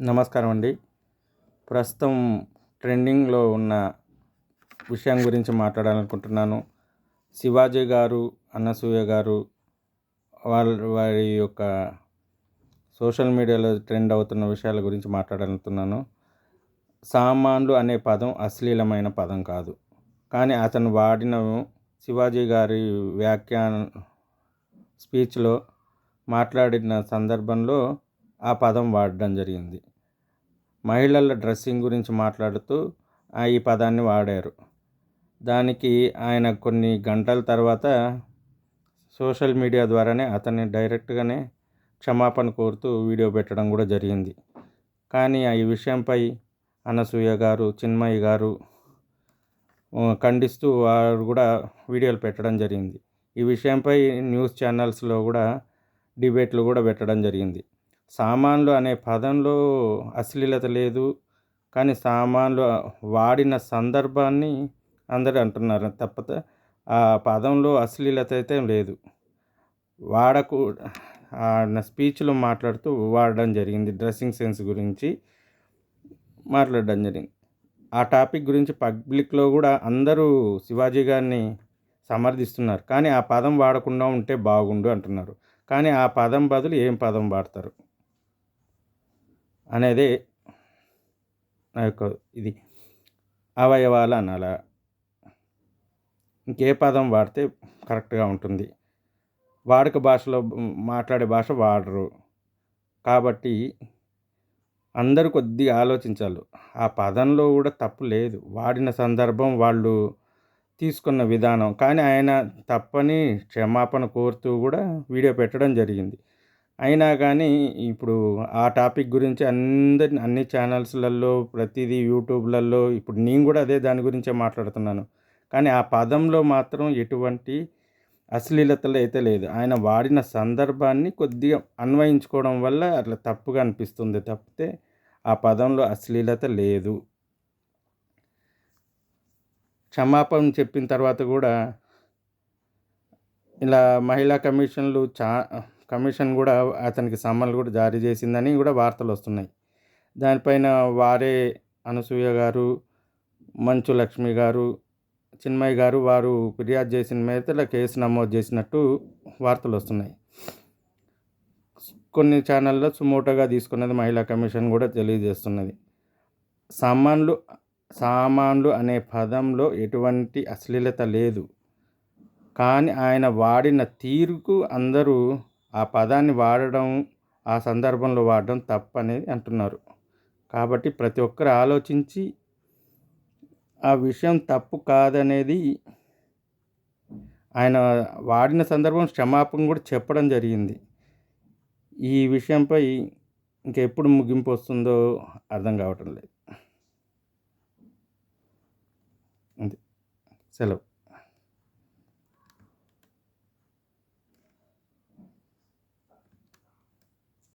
నమస్కారం అండి. ప్రస్తుతం ట్రెండింగ్లో ఉన్న విషయం గురించి మాట్లాడాలనుకుంటున్నాను. శివాజీ గారు అన్నసూయ గారు వాళ్ళ వారి యొక్క సోషల్ మీడియాలో ట్రెండ్ అవుతున్న విషయాల గురించి మాట్లాడాలనుకుంటున్నాను. సామాన్లు అనే పదం అశ్లీలమైన పదం కాదు. కానీ అతను వాడిన శివాజీ గారి వ్యాఖ్యాన స్పీచ్లో మాట్లాడిన సందర్భంలో ఆ పదం వాడడం జరిగింది. మహిళల డ్రెస్సింగ్ గురించి మాట్లాడుతూ ఆ ఈ పదాన్ని వాడారు. దానికి ఆయన కొన్ని గంటల తర్వాత సోషల్ మీడియా ద్వారానే అతన్ని డైరెక్ట్గానే క్షమాపణ కోరుతూ వీడియో పెట్టడం కూడా జరిగింది. కానీ ఈ విషయంపై అనసూయ గారు చిన్మయ్య గారు ఖండిస్తూ వారు కూడా వీడియోలు పెట్టడం జరిగింది. ఈ విషయంపై న్యూస్ ఛానల్స్లో కూడా డిబేట్లు కూడా పెట్టడం జరిగింది. సామాన్లు అనే పదంలో అశ్లీలత లేదు. కానీ సామాన్లు వాడిన సందర్భాన్ని అందరూ అంటున్నారు. తప్పత ఆ పదంలో అశ్లీలత అయితే లేదు. వాడకు స్పీచ్లో మాట్లాడుతూ వాడడం జరిగింది. డ్రెస్సింగ్ సెన్స్ గురించి మాట్లాడడం జరిగింది. ఆ టాపిక్ గురించి పబ్లిక్లో కూడా అందరూ శివాజీ గారిని సమర్థిస్తున్నారు. కానీ ఆ పదం వాడకుండా ఉంటే బాగుండు అంటున్నారు. కానీ ఆ పదం బదులు ఏం పదం వాడతారు? అనేది నా యొక్క ఇది. అవయవాలు అనాలా. ఇంకే పదం వాడితే కరెక్ట్గా ఉంటుంది. వాడుక భాషలో మాట్లాడే భాష వాడరు. కాబట్టి అందరూ కొద్దిగా ఆలోచించాలి. ఆ పదంలో కూడా తప్పు లేదు. వాడిన సందర్భం వాళ్ళు తీసుకున్న విధానం. కానీ ఆయన తప్పని క్షమాపణ కోరుతూ కూడా వీడియో పెట్టడం జరిగింది. అయినా కానీ ఇప్పుడు ఆ టాపిక్ గురించి అందరి అన్ని ఛానల్స్లలో ప్రతిదీ యూట్యూబ్లలో ఇప్పుడు నేను కూడా అదే దాని గురించే మాట్లాడుతున్నాను. కానీ ఆ పదంలో మాత్రం ఎటువంటి అశ్లీలతలు అయితే లేదు. ఆయన వాడిన సందర్భాన్ని కొద్దిగా అన్వయించుకోవడం వల్ల అట్లా తప్పుగా అనిపిస్తుంది. తప్పితే ఆ పదంలో అశ్లీలత లేదు. క్షమాపణ చెప్పిన తర్వాత కూడా ఇలా మహిళా కమిషన్లు చా కమిషన్ కూడా అతనికి సమ్మన్లు కూడా జారీ చేసిందని కూడా వార్తలు వస్తున్నాయి. దానిపైన వారే అనసూయ గారు మంచు లక్ష్మి గారు చిన్మయ్య గారు వారు ఫిర్యాదు చేసిన మేరతో కేసు నమోదు చేసినట్టు వార్తలు వస్తున్నాయి. కొన్ని ఛానల్లో సుమోటోగా తీసుకున్నది మహిళా కమిషన్ కూడా తెలియజేస్తున్నది. సామాన్లు సామాన్లు అనే పదంలో ఎటువంటి అశ్లీలత లేదు. కానీ ఆయన వాడిన తీరుకు అందరూ ఆ పదాన్ని వాడడం ఆ సందర్భంలో వాడడం తప్పని అంటున్నారు. కాబట్టి ప్రతి ఒక్కరు ఆలోచించి ఆ విషయం తప్పు కాదనేది ఆయన వాడిన సందర్భం క్షమాపణ కూడా చెప్పడం జరిగింది. ఈ విషయంపై ఇంకెప్పుడు ముగింపు వస్తుందో అర్థం కావటం లేదు. అంతే. సెలవు.